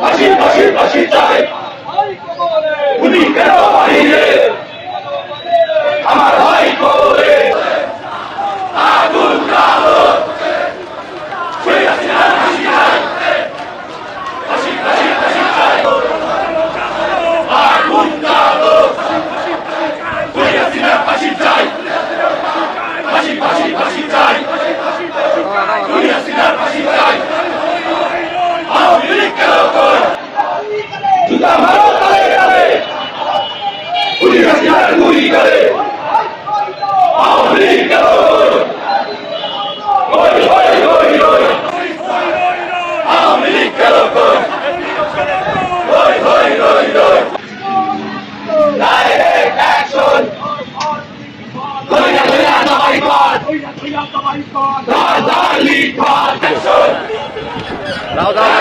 ফাঁসি ফাঁসি চাই Raudal